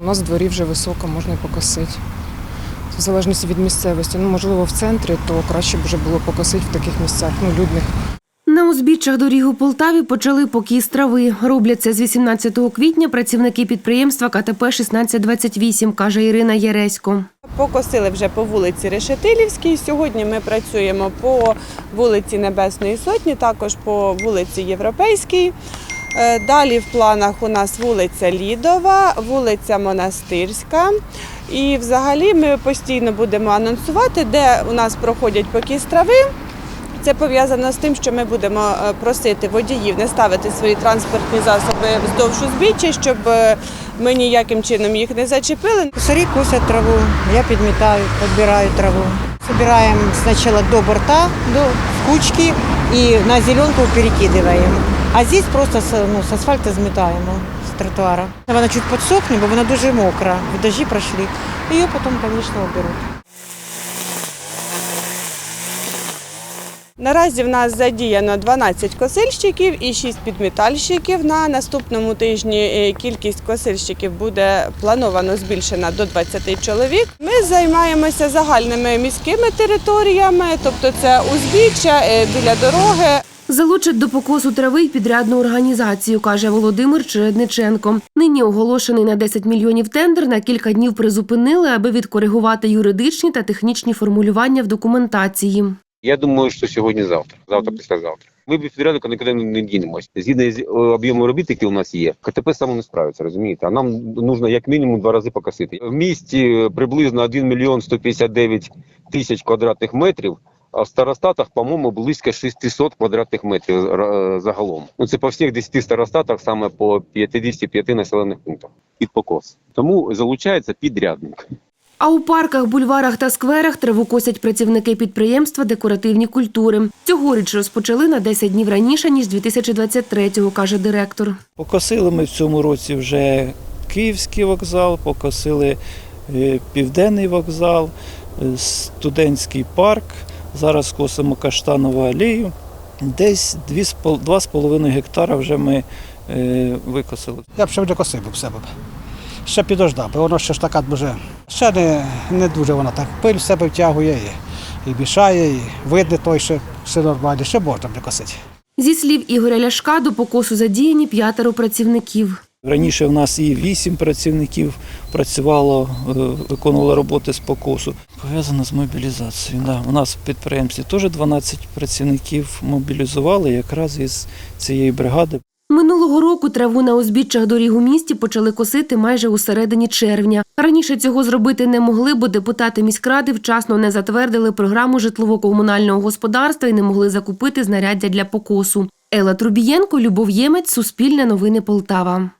У нас в дворі вже високо, можна і покосити. В залежності від місцевості. Ну, можливо, в центрі, то краще б вже було покосити в таких місцях, ну, людних. На узбіччях доріг у Полтаві почали покіс трави. Роблять це з 18 квітня працівники підприємства КТП 1628, каже Ірина Яресько. Покосили вже по вулиці Решетилівській. Сьогодні ми працюємо по вулиці Небесної Сотні, також по вулиці Європейській. Е, Далі в планах у нас вулиця Лідова, вулиця Монастирська. І взагалі ми постійно будемо анонсувати, де у нас проходять покіс трави. Це пов'язано з тим, що ми будемо е, просити водіїв не ставити свої транспортні засоби вздовж узбіччя, щоб е, ми ніяким чином їх не зачепили. Кусари косят траву, я підмітаю, підбираю траву. Собираем сначала до борта, до кучки и на зеленку перекидываем. А здесь просто ну, с асфальта зметаємо з тротуара. Вона чуть підсохне, бо вона дуже мокра. Дожді пройшли. Її потім, звісно, оберуть. Наразі в нас задіяно 12 косильщиків і 6 підмітальщиків. На наступному тижні е, кількість косильщиків буде плановано збільшена до 20 чоловік. Ми займаємося загальними міськими територіями, тобто це узбіччя е, біля дороги. Залучать до покосу трави й підрядну організацію, каже Володимир Чередниченко. Нині оголошений на 10 мільйонів тендер на кілька днів призупинили, аби відкоригувати юридичні та технічні формулювання в документації. Я думаю, що сьогодні-завтра, завтра, післязавтра. Ми без підрядника нікуди не- не дінемось. Згідно з е, об'ємом робіт, які у нас є, КТП саме не справиться, розумієте? А нам нужно як мінімум два рази покосити. В місті е, приблизно 1 мільйон 159 тисяч квадратних метрів, а в старостатах, по-моєму, близько 600 квадратних метрів е, загалом. Ну це по всіх 10 старостатах, саме по 55 населених пунктах під покос. Тому залучається підрядник. А у парках, бульварах та скверах траву косять працівники підприємства декоративні культури. Цьогоріч розпочали на 10 днів раніше, ніж 2023-го, каже директор. Покосили ми в цьому році вже Київський вокзал, покосили е, Південний вокзал, е, студентський парк. Зараз косимо Каштанову алею. Десь 2,5 гектара вже ми е, викосили. Я б ще вже косив би в себе. б. Ще підождав, бо воно ще ж така дуже. Ще не, не дуже вона так пиль в себе втягує і, і мішає, і видно той, що все нормально, ще можна буде косити. Зі слів Ігоря Ляшка, до покосу задіяні п'ятеро працівників. Раніше в нас і вісім працівників працювало, е, виконувало роботи з покосу. Пов'язано з мобілізацією. Да. У нас в підприємстві теж 12 працівників мобілізували якраз із цієї бригади. Минулого року траву на узбіччях доріг у місті почали косити майже у середині червня. Раніше цього зробити не могли, бо депутати міськради вчасно не затвердили програму житлово-комунального господарства і не могли закупити знаряддя для покосу. Елла Трубієнко, Любов Ємець, Суспільне новини Полтава.